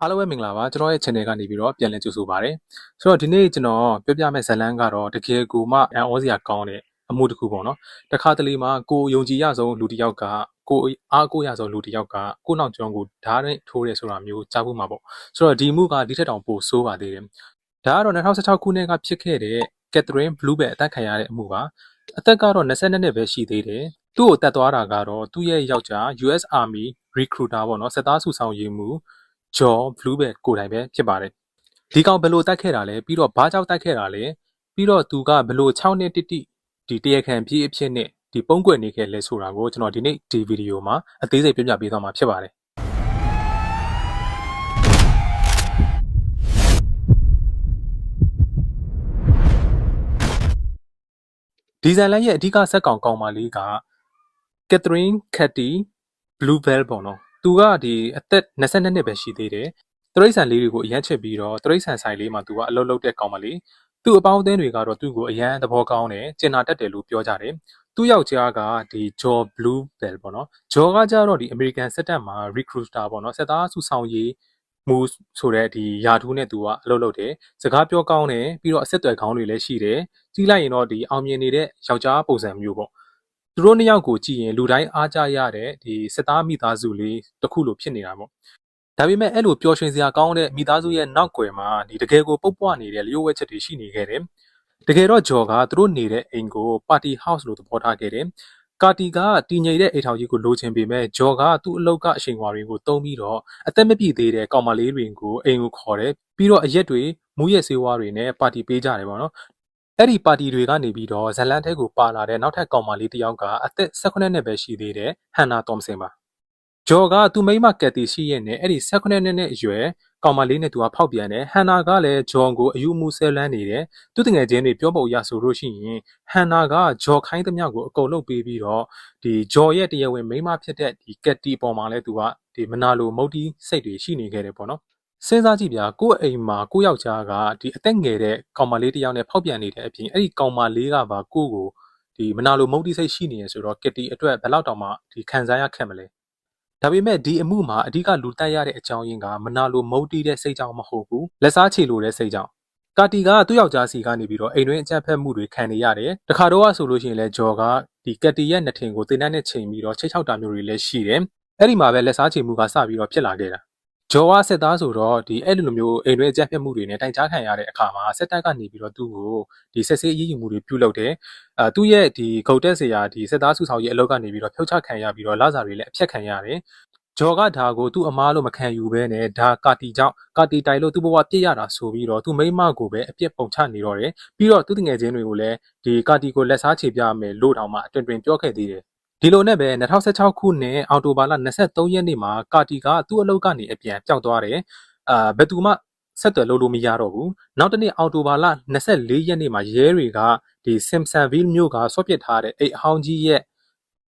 အားလုံးပဲမင်္ဂလာပါကျွန်တော်ရဲ့ channel ကနေပြီးတော့ပြန်လည်ကြိုဆိုပါရစေဆိုတော့ဒီနေ့ကျွန်တော်ပြောပြမယ့်ဇာတ်လမ်းကတော့တကယ်ကိုမှအံ့ဩစရာကောင်းတဲ့အမှုတစ်ခုပေါ့နော်တခါတလေမှာကိုယုံကြည်ရဆုံးလူတစ်ယောက်ကကိုအားကိုးရဆုံးလူတစ်ယောက်ကကိုနောက်ကျောင်းကိုဓာတ်နဲ့ထိုးတယ်ဆိုတာမျိုးကြားဖို့မှာပေါ့ဆိုတော့ဒီမှုကဒီထက်တောင်ပိုဆိုးပါသေးတယ်ဒါကတော့2016ခုနှစ်ကဖြစ်ခဲ့တဲ့ Catherine Bluebell အသက်ခံရတဲ့အမှုပါအသက်ကတော့22နှစ်ပဲရှိသေးတယ်သူ့ကိုတတ်သွားတာကတော့သူ့ရဲ့ယောက်ျား US Army recruiter ပေါ့နော်စစ်သားစုဆောင်ရေးမှု ဂျော်ဘလူးဘယ်ကိုယ်တိုင်ပဲဖြစ်ပါတယ်ဒီကောင်ဘယ်လိုတိုက်ခဲ့တာလဲပြီးတော့ဘာကြောင့်တိုက်ခဲ့တာလဲပြီးတော့သူကဘယ်လို6နှစ်တိတိဒီတရားခံပြေးအဖြစ်နဲ့ဒီပုံကွယ်နေခဲ့လဲဆိုတာကိုကျွန်တော်ဒီနေ့ဒီဗီဒီယိုမှာအသေးစိတ်ပြပြပေးသွားမှာဖြစ်ပါတယ်ဒီဇိုင်လန်ရဲ့အဓိကဇက်ကောင်ကောင်မလေးကကက်သရင်းခက်တီဘလူးဘဲလ်ပေါ့နော် သူကဒီအသက်22နှစ်ပဲရှိသေးတယ်တရိษံလေးတွေကိုအရန်ချစ်ပြီးတော့တရိษံဆိုင်လေးမှာသူကအလုပ်လုပ်တဲ့ကောင်မလေးသူ့အပေါင်းအသင်းတွေကတော့သူ့ကိုအရန်သဘောကောင်းတယ်ကျင်နာတတ်တယ်လို့ပြောကြတယ်သူ့ယောက်ျားကဒီ Joe Blue Bell ပေါ့နော် Joe ကကြတော့ဒီ American စစ်တပ်မှာ recruiter ပေါ့နော်စစ်သားစုဆောင်ရေးမူဆိုတဲ့ဒီယာထူးနဲ့သူကအလုပ်လုပ်တယ်စကားပြောကောင်းတယ်ပြီးတော့အဆက်အသွယ်ကောင်းတွေလည်းရှိတယ်ကြီးလိုက်ရင်တော့ဒီအောင်မြင်နေတဲ့ယောက်ျားပုံစံမျိုးပေါ့ သူတို့နှစ်ယောက်ကိုကြည့်ရင်လူတိုင်းအားကြရတဲ့ဒီစစ်သားမိသားစုလေးတစ်ခုလိုဖြစ်နေတာပေါ့ဒါပေမဲ့အဲ့လိုပျော်ရွှင်စရာကောင်းတဲ့မိသားစုရဲ့နောက်ွယ်မှာဒီတကယ်ကိုပုတ်ပွားနေတဲ့လျှို့ဝှက်ချက်တွေရှိနေခဲ့တယ်တကယ်တော့ဂျော်ကသူတို့နေတဲ့အိမ်ကိုပါတီဟောက်စ်လို့သဘောထားခဲ့တယ်ကာတီကတည်ငြိမ်တဲ့အိမ်ထောင်ကြီးကိုလိုချင်ပေမဲ့ဂျော်ကသူ့အလုပ်ကအချိန်ဝါတွေကိုတုံးပြီးတော့အသက်မပြည့်သေးတဲ့ကောင်မလေးတွေကိုအိမ်ကိုခေါ်တယ်ပြီးတော့အရက်တွေမူရက်ဆေးဝါးတွေနဲ့ပါတီပေးကြတယ်ပေါ့နော် အဲ့ဒီပါတီတွေကနေပြီးတော့ဇလန်ထဲကိုပါလာတဲ့နောက်ထပ်ကောင်မလေးတစ်ယောက်ကအသက်18နှစ်ပဲရှိသေးတယ်ဟန်နာတော်မစင်ပါဂျော်ကသူ့မိန်းမကက်တီရှိရဲ့နဲ့အဲ့ဒီ18နှစ်နဲ့အရွယ်ကောင်မလေးနဲ့သူကဖောက်ပြန်တယ်ဟန်နာကလည်းဂျော်ကိုအယူမူဆဲလန်းနေတယ်သူတငယ်ချင်းတွေပြောပုံရဆိုလို့ရှိရင်ဟန်နာကဂျော်ခိုင်းသမျှကိုအကုန်လုပ်ပေးပြီးတော့ဒီဂျော်ရဲ့တရားဝင်မိန်းမဖြစ်တဲ့ဒီကက်တီပေါ်မှာလည်းသူကဒီမနာလိုမုတ်တီစိတ်တွေရှိနေခဲ့တယ်ပေါ့နော် စဉ်းစားကြည့်ဗျာကိုယ့်အိမ်မှာကိုယ့်ယောက်ျားကဒီအသက်ငယ်တဲ့ကောင်မလေးတစ်ယောက်နဲ့ဖောက်ပြန်နေတဲ့အပြင်အဲ့ဒီကောင်မလေးကပါကိုယ့်ကိုဒီမနာလိုမုတ်တိစိတ်ရှိနေရဆိုတော့ကက်တီအတွက်ဘယ်လောက်တောင်မှဒီခံစားရခက်မလဲဒါပေမဲ့ဒီအမှုမှာအဓိကလူတက်ရတဲ့အကြောင်းရင်းကမနာလိုမုတ်တိတဲ့စိတ်ကြောင့်မဟုတ်ဘူးလက်စားချေလိုတဲ့စိတ်ကြောင့်ကာတီကသူ့ယောက်ျားစီကနေပြီးတော့အိမ်တွင်းအကြမ်းဖက်မှုတွေခံနေရတယ်တခါတော့ဆိုလို့ရှိရင်လဲဂျော်ကဒီကက်တီရဲ့နှစ်ထင်ကိုတင်တန်းနဲ့ချိန်ပြီးတော့ချိတ်ချောက်တာမျိုးတွေလည်းရှိတယ်အဲ့ဒီမှာပဲလက်စားချေမှုကစပြီးတော့ဖြစ်လာခဲ့တာ ဂျော်ဝါစစ်သားဆိုတော့ဒီအဲ့လိုမျိုးအိမ်တွင်းအကြမ်းဖက်မှုတွေနဲ့တိုင်ကြားခံရတဲ့အခါမှာစစ်တပ်ကနေပြီးတော့သူ့ကိုဒီစစ်ဆေးအရေးယူမှုတွေပြုလုပ်တယ်။အဲသူ့ရဲ့ဒီဂုတ်တက်စရာဒီစစ်သားစုဆောင်ရေးအလုပ်ကနေပြီးတော့ဖြုတ်ချခံရပြီးတော့လာစာတွေလည်းအဖြတ်ခံရတယ်။ဂျော်ကဒါကိုသူ့အမားလို့မခံယူဘဲနဲ့ဒါကာတီကြောင့်ကာတီတိုင်လို့သူ့ဘဝပြစ်ရတာဆိုပြီးတော့သူ့မိမကိုပဲအပြစ်ပုံချနေတော့တယ်။ပြီးတော့သူ့တငယ်ချင်းတွေကိုလည်းဒီကာတီကိုလက်စားချေပြမယ်လို့တောင်မှအတွင်တွင်ပြောခဲ့သေးတယ် ဒီလိုနဲ့ပဲ2016ခုနှစ်အောက်တိုဘာလ23ရက်နေ့မှာကာတီကသူ့အလုပ်ကနေအပြန်ပြောက်သွားတယ်။အာဘယ်သူမှဆက်သွယ်လို့လို့မရတော့ဘူး။နောက်တစ်နေ့အောက်တိုဘာလ24ရက်နေ့မှာရဲတွေကဒီ Simpsonville မြို့ကဆော့ပစ်ထားတဲ့အိတ်အဟောင်းကြီးရဲ့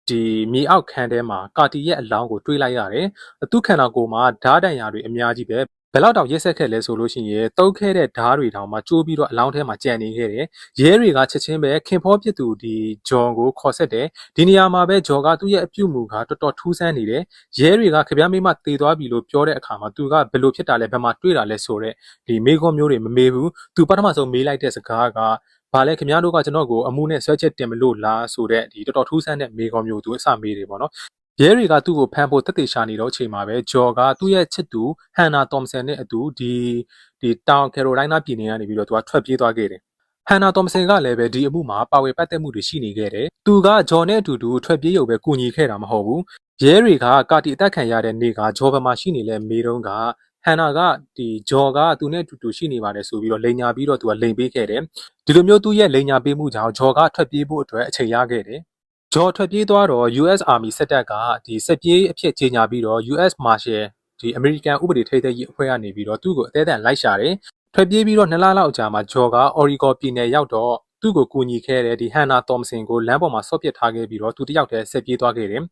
ဒီမြေအောက်ခန်းထဲမှာကာတီရဲ့အလောင်းကိုတွေးလိုက်ရတယ်။သူ့ခန္ဓာကိုယ်မှာဓာတ်တန်ရာတွေအများကြီးပဲ ဘယ်လောက်တောင်ရက်ဆက်ခဲ့လဲဆိုလို့ရှိရင်တုတ်ခဲ့တဲ့ဓားတွေတောင်မှကျိုးပြီးတော့အလောင်းထဲမှာကြံနေခဲ့တယ်ရဲတွေကချက်ချင်းပဲခင်ဖောပြစ်သူဒီဂျွန်ကိုခေါ်ဆက်တယ်ဒီနေရာမှာပဲဂျော်ကသူ့ရဲ့အပြုတ်မူကတော်တော်ထူးဆန်းနေတယ်ရဲတွေကခပြားမိမတေသွားပြီလို့ပြောတဲ့အခါမှာသူကဘယ်လိုဖြစ်တာလဲဘယ်မှာတွေ့တာလဲဆိုတော့ဒီမေခွန်းမျိုးတွေမမေးဘူးသူပထမဆုံးမေးလိုက်တဲ့စကားကဘာလဲခင်ဗျားတို့ကကျွန်တော်ကိုအမှုနဲ့ဆွဲချက်တင်မလို့လားဆိုတဲ့ဒီတော်တော်ထူးဆန်းတဲ့မေခွန်းမျိုးသူအစမေးတယ်ပေါ့နော် ရဲတွေကသူ့ကိုဖမ်းဖို့တက်တေရှာနေတော့အချိန်မှာပဲဂျော်ကသူ့ရဲ့ချစ်သူဟန်နာတော်မဆန်နဲ့အတူဒီဒီတောင်ကယ်ရိုလိုင်းနာပြည်နယ်ကနေပြီးတော့သူကထွက်ပြေးသွားခဲ့တယ်ဟန်နာတော်မဆန်ကလည်းပဲဒီအမှုမှာပါဝင်ပတ်သက်မှုတွေရှိနေခဲ့တယ်။သူကဂျော်နဲ့အတူတူထွက်ပြေးရုံပဲကူညီခဲ့တာမဟုတ်ဘူး။ရဲတွေကကာတီအသက်ခံရတဲ့နေ့ကဂျော်ဘမှာရှိနေလဲမေတုံးကဟန်နာကဒီဂျော်ကသူနဲ့အတူတူရှိနေပါတယ်ဆိုပြီးတော့လိန်ညာပြီးတော့သူကလိန်ပေးခဲ့တယ်။ဒီလိုမျိုးသူ့ရဲ့လိန်ညာပေးမှုကြောင့်ဂျော်ကထွက်ပြေးဖို့အတွက်အချိန်ရခဲ့တယ် ဂျော်ထွက်ပြေးသွားတော့ US Army စစ်တပ်ကဒီစစ်ပြေးအဖြစ်ကြေညာပြီးတော့ US Marshal ဒီ American ဥပဒေထိန်းသိမ်းရေးအဖွဲ့ကနေပြီးတော့သူ့ကိုအသေးအံလိုက်ရှာတယ်ထွက်ပြေးပြီးတော့နှစ်လလောက်အကြာမှာဂျော်က Oregon ပြည်နယ်ရောက်တော့သူ့ကိုကူညီခဲ့တဲ့ဒီ Hannah Thompson ကိုလမ်းပေါ်မှာဆော့ပစ်ထားခဲ့ပြီးတော့သူတယောက်တည်းဆက်ပြေးသွားခဲ့တယ်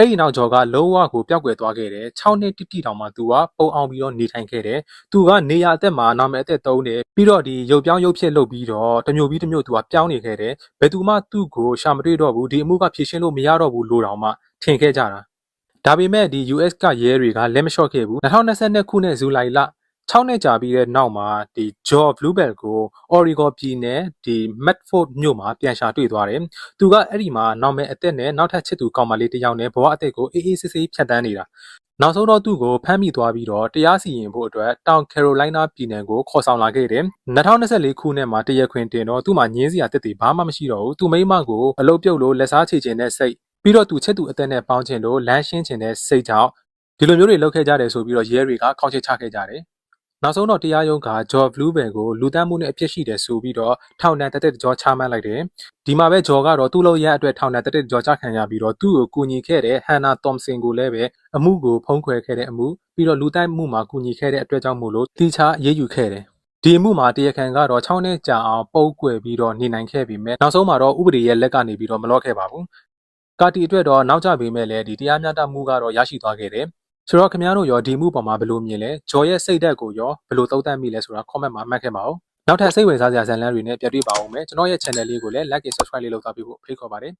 အဲ့ဒီနောက်ကျော်ကလုံးဝကိုပျောက်ကွယ်သွားခဲ့တယ်6နှစ်တိတိတောင်မှသူကပုံအောင်ပြီးတော့နေထိုင်ခဲ့တယ်သူကနေရအသက်မှာနာမည်အသက်သုံးတယ်ပြီးတော့ဒီရုပ်ပြောင်းရုပ်ဖြစ်လုပ်ပြီးတော့တမျိုးပြီးတမျိုးသူကပြောင်းနေခဲ့တယ်ဘယ်သူမှသူ့ကိုရှာမတွေ့တော့ဘူးဒီအမှုကဖြေရှင်းလို့မရတော့ဘူးလို့တောင်မှထင်ခဲ့ကြတာဒါပေမဲ့ဒီ US ကရဲတွေကလက်မလျှော့ခဲ့ဘူး2022ခုနှစ်ဇူလိုင်လ 6နှစ်ကြာပြီးတဲ့နောက်မှာဒီ Joe Bluebell ကို Oregon ပြည်နယ်ဒီ Medford မြို့မှာပြန်ရှာတွေ့သွားတယ်။သူကအဲ့ဒီမှာနောက်မဲ့အသက်နဲ့နောက်ထပ်ချစ်သူကောင်မလေးတစ်ယောက်နဲ့ဘဝအသက်ကိုအေးအေးဆေးဆေးဖြတ်တန်းနေတာ။နောက်ဆုံးတော့သူ့ကိုဖမ်းမိသွားပြီးတော့တရားစီရင်ဖို့အတွက်တောင်ကယ်ရိုလိုင်းနာပြည်နယ်ကိုခေါ်ဆောင်လာခဲ့တယ်။2024ခုနှစ်မှာတရက်ခွင်တင်တော့သူ့မှာညင်းစရာတက်တည်ဘာမှမရှိတော့ဘူး။သူ့မိမကိုအလုပ်ပြုတ်လို့လက်စားချေခြင်းနဲ့စိတ်ပြီးတော့သူချစ်သူအသက်နဲ့ပေါင်းခြင်းလို့လမ်းရှင်းခြင်းနဲ့စိတ်ကြောင့်ဒီလိုမျိုးတွေလုပ်ခဲ့ကြတယ်ဆိုပြီးတော့ရဲတွေကခေါင်းချစ်ချခဲ့ကြတယ်။ နောက်ဆုံးတော့တရားရုံးက George Bluebell ကိုလူတန်းမှုနဲ့အပြစ်ရှိတယ်ဆိုပြီးတော့ထောင်ဒဏ်တစ်သက်တစ်ကြောချမှတ်လိုက်တယ်။ဒီမှာပဲ George ကတော့သူ့လိုရအတွက်ထောင်ဒဏ်တစ်သက်တစ်ကြောချခံရပြီးတော့သူ့ကိုကူညီခဲ့တဲ့ Hannah Thompson ကိုလည်းပဲအမှုကိုဖုံးကွယ်ခဲ့တဲ့အမှုပြီးတော့လူတိုက်မှုမှာကူညီခဲ့တဲ့အတွက်ကြောင့်မို့လို့တိကျရေးယူခဲ့တယ်။ဒီအမှုမှာတရားခံကတော့6နှစ်ကြာအောင်ပုတ်ကွယ်ပြီးတော့နေနိုင်ခဲ့ပြီမဲ့နောက်ဆုံးမှာတော့ဥပဒေရဲ့လက်ကနေပြီးတော့မလော့ခဲ့ပါဘူး။ကာတီအတွက်တော့နောက်ကျပေမဲ့လည်းဒီတရားမျှတမှုကတော့ရရှိသွားခဲ့တယ်။ ဆိုတော့ခင်ဗျားတို့ရောဒီမှုပေါ်မှာဘယ်လိုမြင်လဲဂျော်ရဲ့စိတ်ဓာတ်ကိုရောဘယ်လိုသုံးသပ်မိလဲဆိုတာ comment မှာမှတ်ခဲ့ပါဦးနောက်ထပ်စိတ်ဝင်စားစရာဇာတ်လမ်းတွေနဲ့ပြည့်ပြပါဦးမယ်ကျွန်တော်ရဲ့ channel လေးကိုလည်း like and subscribe လေးလုပ်သွားပြီးဖို့ဖိတ်ခေါ်ပါတယ်